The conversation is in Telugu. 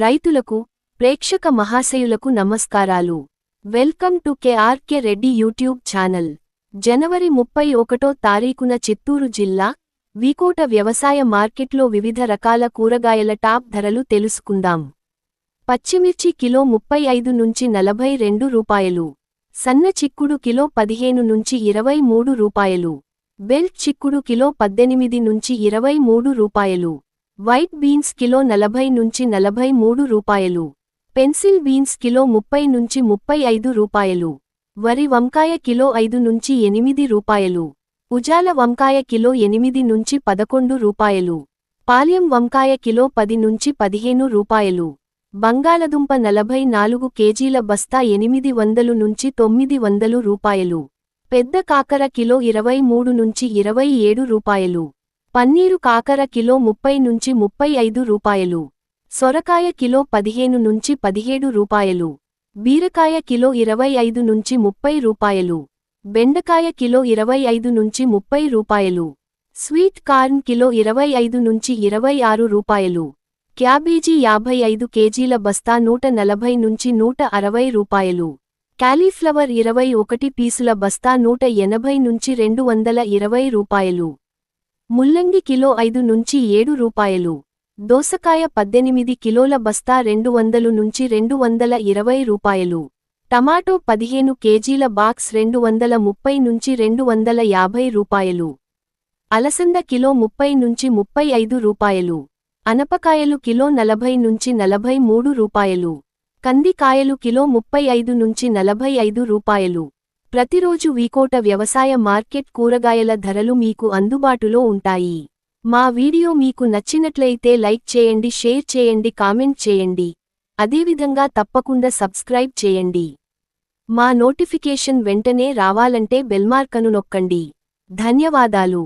రైతులకు ప్రేక్షక మహాశయులకు నమస్కారాలు. Welcome to K R K Reddy YouTube channel. జనవరి ముప్పై ఒకటో తారీఖున చిత్తూరు జిల్లా వీకోట వ్యవసాయ మార్కెట్లో వివిధ రకాల కూరగాయల టాప్ ధరలు తెలుసుకుందాం. పచ్చిమిర్చి కిలో ముప్పై ఐదు నుంచి నలభై రెండు రూపాయలు. సన్న చిక్కుడు కిలో పదిహేను నుంచి ఇరవై మూడు రూపాయలు. బెల్ట్ చిక్కుడు కిలో పద్దెనిమిది నుంచి ఇరవై మూడు రూపాయలు. వైట్ బీన్స్ కిలో నలభై నుంచి నలభై మూడు రూపాయలు. పెన్సిల్ బీన్స్ కిలో ముప్పై నుంచి ముప్పై ఐదు రూపాయలు. వరి వంకాయ కిలో ఐదు నుంచి ఎనిమిది రూపాయలు. ఉజాల వంకాయ కిలో ఎనిమిది నుంచి పదకొండు రూపాయలు. పాల్యం వంకాయ కిలో పది నుంచి పదిహేను రూపాయలు. బంగాళదుంప నలభై నాలుగు కేజీల బస్తా ఎనిమిది వందలు నుంచి తొమ్మిది వందలు రూపాయలు. పెద్ద కాకర కిలో ఇరవై మూడు నుంచి ఇరవై ఏడు రూపాయలు. పన్నీరు కాకర కిలో ముప్పై నుంచి ముప్పై ఐదు రూపాయలు. సొరకాయ కిలో పదిహేను నుంచి పదిహేడు రూపాయలు. బీరకాయ కిలో ఇరవై ఐదు నుంచి ముప్పై రూపాయలు. బెండకాయ కిలో ఇరవై ఐదు నుంచి ముప్పై రూపాయలు. స్వీట్ కార్న్ కిలో ఇరవై ఐదు నుంచి ఇరవై ఆరు రూపాయలు. క్యాబేజీ యాభై ఐదు కేజీల బస్తా నూట నలభై నుంచి నూట అరవై రూపాయలు. క్యాలీఫ్లవర్ ఇరవై ఒకటి పీసుల బస్తా నూట ఎనభై నుంచి రెండు వందల ఇరవై రూపాయలు. ముల్లంగి కిలో ఐదు నుంచి ఏడు రూపాయలు. దోసకాయ పద్దెనిమిది కిలోల బస్తా రెండు వందలు నుంచి రెండు వందల ఇరవై రూపాయలు. టమాటో పదిహేను కేజీల బాక్స్ రెండు వందల ముప్పై నుంచి రెండు వందల యాభై రూపాయలు. అలసంద కిలో ముప్పై నుంచి ముప్పై ఐదు రూపాయలు. అనపకాయలు కిలో నలభై నుంచి నలభై మూడు రూపాయలు. కందికాయలు కిలో ముప్పై ఐదు నుంచి నలభై ఐదు రూపాయలు. ప్రతిరోజు వీకోట వ్యవసాయ మార్కెట్ కూరగాయల ధరలు మీకు అందుబాటులో ఉంటాయి. మా వీడియో మీకు నచ్చినట్లయితే లైక్ చేయండి షేర్ చేయండి కామెంట్ చేయండి. అదేవిధంగా తప్పకుండా సబ్స్క్రైబ్ చేయండి. మా నోటిఫికేషన్ వెంటనే రావాలంటే బెల్మార్కను నొక్కండి. ధన్యవాదాలు.